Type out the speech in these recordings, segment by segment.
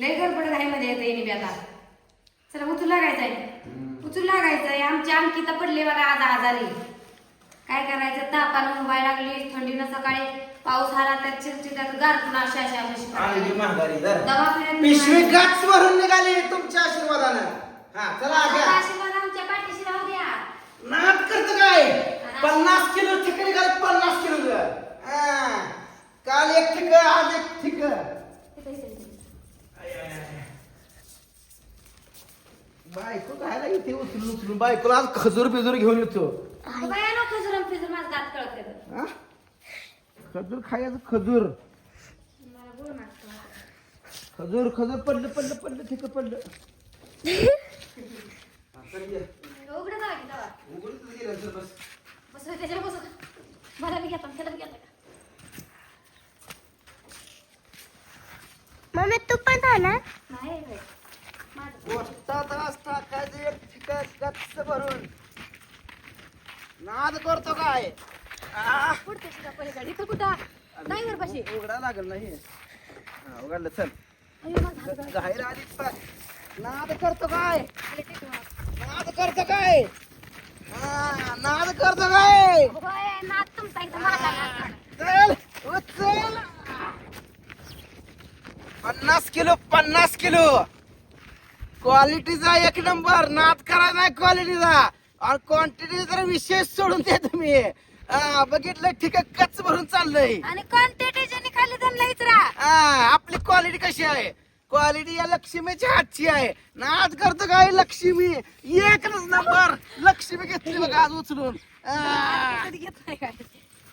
लय गडबड घाईमध्ये येते येणे आता. चला उचलू लागायचंय उचलू लागायचंय आमची अंकिता पडली बघा आज आजारी. काय करायचं? तापानं उभाय लागली. थंडीनं सकाळी. पाऊस आला त्यात चिरचिरात गारठून अशा अशा दवाखान्यात पिशवी गाच भरून निघाली तुमच्या आशीर्वादानं. हा चला आशीर्वाद आमच्या पाठीशी राहू द्या. नाद करत काय? पन्नास किलो ठिक निघाले पन्नास किलो. हा. काल एक ठिक आज एक ठिक इथं, इथं, इथं. बायको खायला इथे उचलून उचलून बायकोला आज खजूर बिजूर घेऊन येतो फिजुर माझं दात कळत हा? खजूर खायचं खजूर मला खजूर खजूर पडलं पडलं पडलं ठिक पडलं हा, ये. उघडं जावा की जावा उघडूनच गेलं, चल बस. त्याच्यावर बस. मला बी घेता त्याला बी घेता का मम्मी तू पण जाणार नाही. माझं ठिकाण गच्च भरून. नाद करतो काय? आ, पुढच्या सुद्धा पलीकडे. इथं कुठं? उघडा लागल नाही हा, उघडलं चल. अयो माझा हात. नाद करतो काय? आले ते तुम्हाला. नाद करतो काय? हा, नाद करतो काय? होय, नाद तुमचा इथं माझा नाद. चल उचल. पन्नास किलो पन्नास किलो. क्वालिटीचा एक नंबर नाद करायचा नाही क्वालिटीचा. आणि क्वांटिटी तर विशेष सोडून दे तुम्ही. हा, बघितलं ठीक आहे कच भरून चाललंय. आणि क्वांटिटी ज्यांनी खाल्ली त्यांना इचरा हा, आपली क्वालिटी कशी आहे? क्वालिटी या लक्ष्मीच्या हातची आहे. नाद करतो काय लक्ष्मी? एकच नंबर. लक्ष्मी घेतली बघा आज उचलून. हा. कधी घेत नाही काय?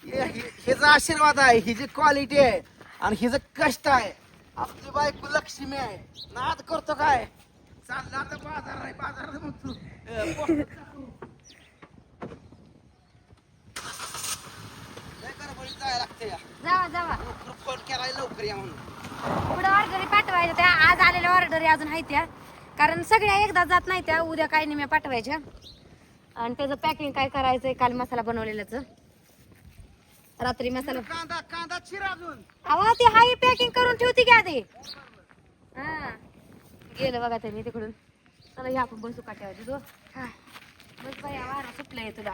हे- हे- हिचा आशीर्वाद आहे ही जी क्वालिटी आहे आणि हिचं कष्ट आहे. आपली बायको लक्ष्मी आहे. नाद करतो काय? चालला आता बाजार आहे बाजारात म्हणतो. अं, पोस्टात टाकू. लय गडबडीत जायला लागते या. जावा जावा. लवकर फोन केलाय लवकर या म्हणून. पुढे ऑर्डरी पाठवायच्या त्या आज आलेल्या ऑर्डरी अजून आहेत त्या कारण सगळ्या एकदा जात नाही त्या उद्या काय निम्या पाठवायच्या. आणि त्याचं पॅकिंग काय करायचंय काल मसाला बनवलेल्याच. रात्री मसाला कांदा कांदा चिर अजून. अहो ती हाई पॅकिंग करून ठेवती घ्या ते हा. गेलं बघा ते मी तिकडून. चला या आपण बसू काट्यावर तुझं हा. बस बाई वारा सुटलंय तुला.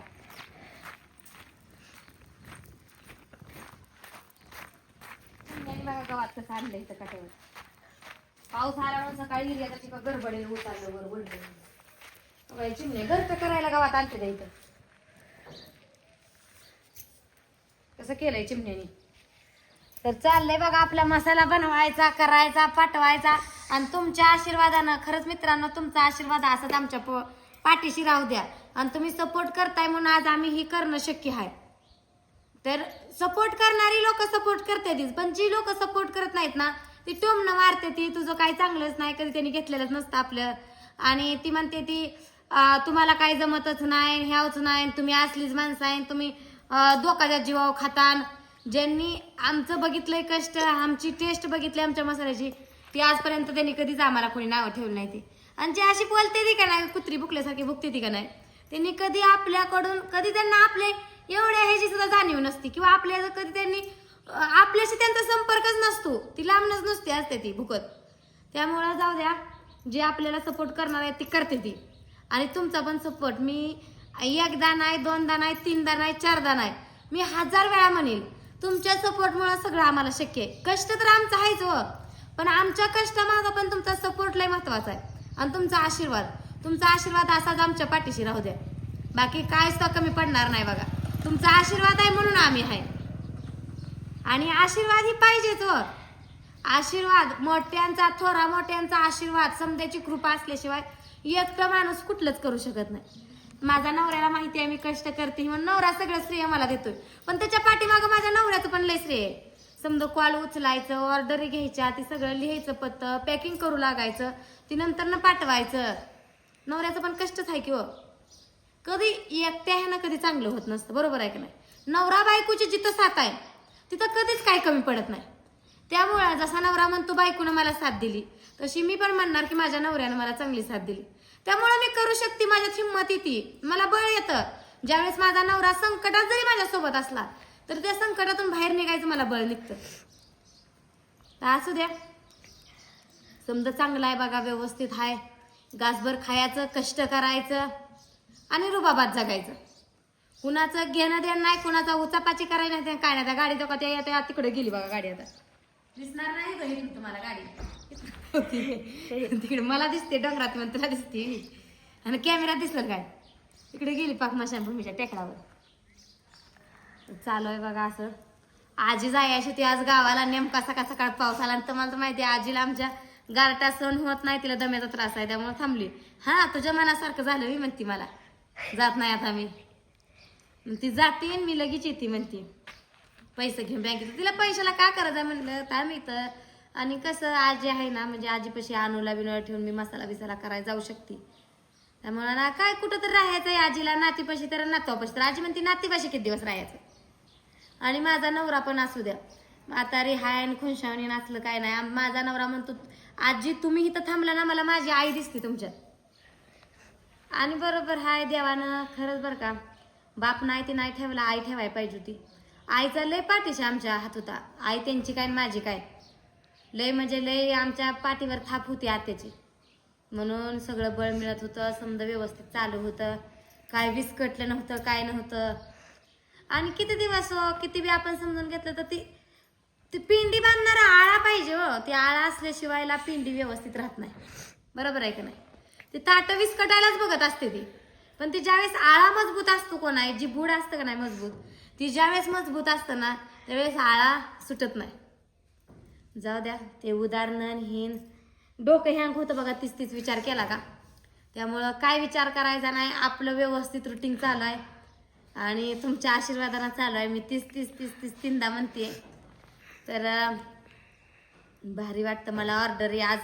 बघा गावात कसं आणलं इथं काट्यावर. पाऊस आला म्हणून सकाळी गेली आता तिकडं गडबडीने उतारलं वर वडलं चिमणे घर करायला गावात आणते इथं. कसं केलंय चिमण्याने? तर चाललंय बघा आपला मसाला बनवायचा करायचा पाठवायचा. आणि तुमच्या आशीर्वादानं खरंच मित्रांनो तुमचा आशीर्वाद असत आमच्या प- पाठीशी राहू द्या. आणि तुम्ही सपोर्ट करताय म्हणून आज आम्ही ही करणं शक्य आहे. तर सपोर्ट करणारी लोक सपोर्ट करतातच पण जी लोक सपोर्ट करत नाहीत ना ती टोमणं मारते ती. तुझं काही चांगलंच नाही कधी त्यांनी घेतलेलंच नसतं आपलं. आणि ती म्हणते ती तुम्हाला काही जमतच नाही ह्यावच नाही तुम्ही असलीच माणसं आहे तुम्ही धोकाच्या जीवावर खातान. ज्यांनी आमचं बघितलंय कष्ट आमची टेस्ट बघितली आमच्या मसाल्याची ती आजपर्यंत त्यांनी कधीच आम्हाला कोणी नावं ठेवलं नाही ती. आणि जी अशी बोलते ती का नाही कुत्री भुकल्यासारखी भुकते ती का नाही त्यांनी कधी आपल्याकडून कधी त्यांना आपले एवढ्या ह्याची सुद्धा जाणीव नसती. किंवा आपल्या कधी त्यांनी आपल्याशी त्यांचा संपर्कच नसतो. ती लांबनच नसते असते ती भुकत. त्यामुळं जाऊ द्या जे आपल्याला सपोर्ट करणार आहे ती करते ती. आणि तुमचा पण सपोर्ट मी एकदा नाही दोनदा नाही तीनदा नाही चारदा नाही. मी हजार वेळा म्हणेल तुमच्या सपोर्टमुळे सगळं आम्हाला शक्य आहे. कष्ट तर आमचं आहेच व पण आमच्या कष्टामागं पण तुमचा सपोर्ट लय महत्त्वाचा आहे. आणि तुमचा आशीर्वाद. तुमचा आशीर्वाद असाच आमच्या पाठीशी राहू द्या. बाकी कायच तर कमी पडणार नाही बघा. तुमचा आशीर्वाद आहे म्हणून आम्ही आहे. आणि आशीर्वाद ही पाहिजेच व आशीर्वाद मोठ्यांचा थोरा मोठ्यांचा आशीर्वाद समजायची कृपा असल्याशिवाय एकटं माणूस कुठलंच करू शकत नाही. माझ्या नवऱ्याला माहिती आहे मी कष्ट करते म्हणून नवरा सगळं श्रेय मला देतोय. पण त्याच्या पाठीमागं माझ्या नवऱ्याचं पण लय श्रेय आहे. समजा कॉल उचलायचं ऑर्डर घ्यायच्या ते सगळं लिहायचं पत्तं पॅकिंग करू लागायचं ती नंतर न पाठवायचं. नवऱ्याचं पण कष्टच आहे की हो. कधी एकट्या ह्यानं कधी चांगलं होत नसतं बरोबर आहे की नाही? नवरा बायकोची जिथं साथ आहे तिथं कधीच काय कमी पडत नाही. त्यामुळं जसा नवरा म्हणतो बायकोनं मला साथ दिली तशी मी पण म्हणणार की माझ्या नवऱ्यानं मला चांगली साथ दिली. त्यामुळं मी करू शकते माझ्यात हिंमत येते मला बळ येतं. ज्यावेळेस माझा नवरा संकटात जरी माझ्यासोबत असला तर त्या संकटातून बाहेर निघायचं मला बळ निघतं. तर असू द्या. समजा चांगला आहे बघा व्यवस्थित आहे. गासभर खायचं कष्ट करायचं आणि रुबाबात जगायचं. कुणाचं घेणं देणं नाही कुणाचा उचापाची करायला नाही काय नाही त्या गाडी तो का त्या त्या तिकडे गेली बघा गाडी आता. दिसणार नाही का इथून तुम्हाला गाडी. तिकडे मला दिसते डोंगरात म्हणून तुला दिसते. आणि कॅमेरा दिसलं काय? इकडे गेली पाक भूमीच्या टेकडावर. चालू आहे बघा असं. आजी जायची ती आज गावाला नेमका सकाळ सकाळ पाऊस आला आणि तुम्हाला तर माहिती आहे आजीला आमच्या गारटा सण होत नाही तिला दम्याचा त्रास आहे त्यामुळे थांबली. हा तुझ्या मनासारखं झालं मी म्हणती मला. जात नाही आता मी. मग ती जाते आणि मी लगेच येते म्हणते. पैसे घेऊन बँकेत तिला पैशाला का करायचं आहे म्हणलं? काय माहितं? आणि कसं आजी आहे ना म्हणजे आजीपाशी आणूला बिनोला ठेवून मी मसाला बिसाला करायला जाऊ शकते. त्यामुळे ना काय कुठं तर राहायचं आहे आजीला. नातीपाशी तर नातवापाशी तर. आजी म्हणते नातीपाशी किती दिवस राहायचं? आणि माझा नवरा पण असू द्या. म्हातारी हाय आणि खुनशावणी नसलं काय नाही. माझा नवरा म्हणतो आजी तुम्ही इथं थांबला ना मला माझी आई दिसते तुमच्यात आणि बरोबर हाय देवानं खरंच बरं का. बाप नाही ती नाही ठेवला आई ठेवाय पाहिजे होती. आईचा लय पाठीशी आमच्या हात होता. आई त्यांची काय माझी काय? लय म्हणजे लय आमच्या पाठीवर थाप होती आत्याची. म्हणून सगळं बळ मिळत होतं समजा व्यवस्थित चालू होतं. काय विस्कटलं नव्हतं काय नव्हतं. आणि किती दिवस हो किती बी आपण समजून घेतलं तर ती ती पिंडी बांधणारा आळा पाहिजे हो. ती आळा असल्याशिवायला पिंडी व्यवस्थित राहत नाही. बरोबर आहे का नाही? ती ताटं विस्कटायलाच बघत असते ती. पण ती ज्यावेळेस आळा मजबूत असतो कोणा जी बुड असतं का नाही मजबूत? ती ज्यावेळेस मजबूत असतं ना त्यावेळेस आळा सुटत नाही. जाऊ द्या ते उदाहरण हिन डोकं हँग होतं बघा तीच तीच विचार केला का? त्यामुळं काय विचार करायचा नाही आपलं व्यवस्थित रुटीन चालू आहे. आणि तुमच्या आशीर्वादानं चालू आहे. मी तीस तीस तीस तीस तीनदा म्हणते तर भारी वाटतं मला ऑर्डर आज.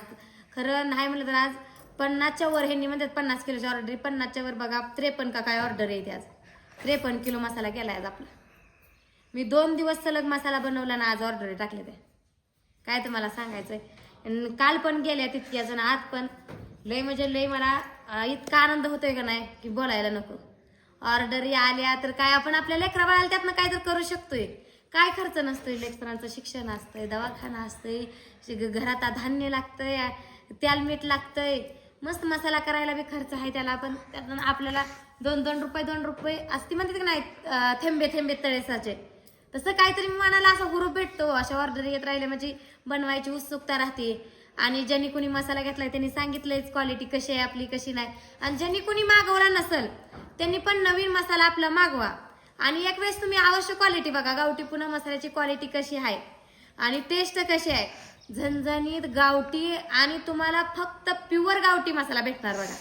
खरं नाही म्हटलं तर आज पन्नासच्या वर ह्यांनी म्हणतात पन्नास किलोची ऑर्डर पन्नासच्या वर बघा त्रेपन्न का काय ऑर्डर आहे आज. त्रेपन्न किलो मसाला केला आज आपला. मी दोन दिवस सलग मसाला बनवला ना आज ऑर्डर टाकले ते. काय तुम्हाला सांगायचंय? काल पण गेल्या तितक्या जण आज पण. लय म्हणजे लय मला इतका आनंद होतोय का नाही की बोलायला नको. ऑर्डरी आल्या तर काय आपण आपल्या लेकरा बाळाला त्यातनं काय तर करू शकतोय. काय खर्च नसतोय लेकरांचं शिक्षण असतंय दवाखाना असतंय घरात धान्य लागतंय त्याल मीठ लागतंय. मस्त मसाला करायला बी खर्च आहे त्याला पण त्यातून आपल्याला दोन दोन रुपये दोन रुपये असती म्हणते की नाही थेंबे थेंबे तळेसाचे. तसं काहीतरी मनाला असा हुरूप भेटतो अशा ऑर्डर येत राहिल्या म्हणजे बनवायची उत्सुकता राहते. आणि ज्यांनी कोणी मसाला घेतलाय त्यांनी सांगितलंयच क्वालिटी कशी आहे आपली कशी नाही. आणि ज्यांनी कोणी मागवला नसल त्यांनी पण नवीन मसाला आपला मागवा. आणि एक वेळेस तुम्ही अवश्य क्वालिटी बघा गावठी पुन्हा मसाल्याची क्वालिटी कशी आहे. आणि टेस्ट कशी आहे. झणझणीत गावठी आणि तुम्हाला फक्त प्युअर गावठी मसाला भेटणार बघा.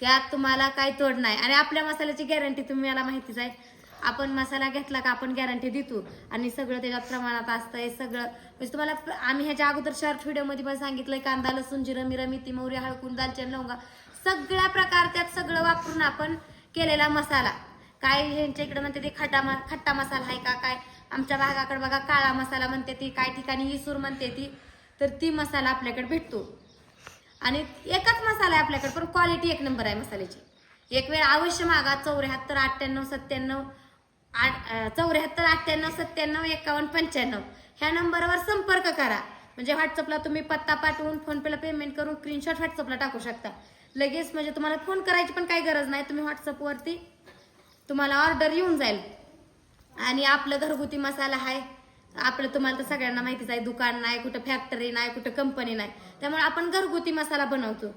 त्यात तुम्हाला काही तोड नाही. आणि आपल्या मसाल्याची गॅरंटी तुम्ही मला माहितीच आहे आपण मसाला घेतला का आपण गॅरंटी देतो. आणि सगळं त्याच्यात प्रमाणात असतंय सगळं. म्हणजे तुम्हाला आम्ही ह्याच्या अगोदर शॉर्ट व्हिडिओमध्ये पण सांगितलंय कांदा लसूण जिरं मिरं मिती मोहरी हळकून दालचन लवंगा. सगळ्या प्रकार त्यात सगळं वापरून आपण केलेला मसाला. काय ह्यांच्या इकडे म्हणते ते खट्टा मा खट्टा मसाला आहे का? काय? आमच्या भागाकडे बघा काळा मसाला म्हणते ती काय ठिकाणी इसूर म्हणते ती तर ती मसाला आपल्याकडे भेटतो. आणि एकच मसाला आहे आपल्याकडे पण क्वालिटी एक नंबर आहे मसाल्याची. एक वेळ अवश्य मागा चौऱ्याहत्तर अठ्ठ्याण्णव सत्त्याण्णव आठ चौऱ्याहत्तर अठ्ठ्याण्णव सत्त्याण्णव एकावन्न पंच्याण्णव. ह्या नंबरवर संपर्क करा. म्हणजे व्हॉट्सअपला तुम्ही पत्ता पाठवून फोनपेला पेमेंट करून स्क्रीनशॉट व्हॉट्सअपला टाकू शकता. लगेच म्हणजे तुम्हाला फोन करायची पण काही गरज नाही. तुम्ही व्हॉट्सअपवरती तुम्हाला ऑर्डर येऊन जाईल. आणि आपलं घरगुती मसाला आहे. आपलं तुम्हाला तर सगळ्यांना माहितीच आहे. दुकान नाही कुठं फॅक्टरी नाही कुठं कंपनी नाही. त्यामुळे आपण घरगुती मसाला बनवतो.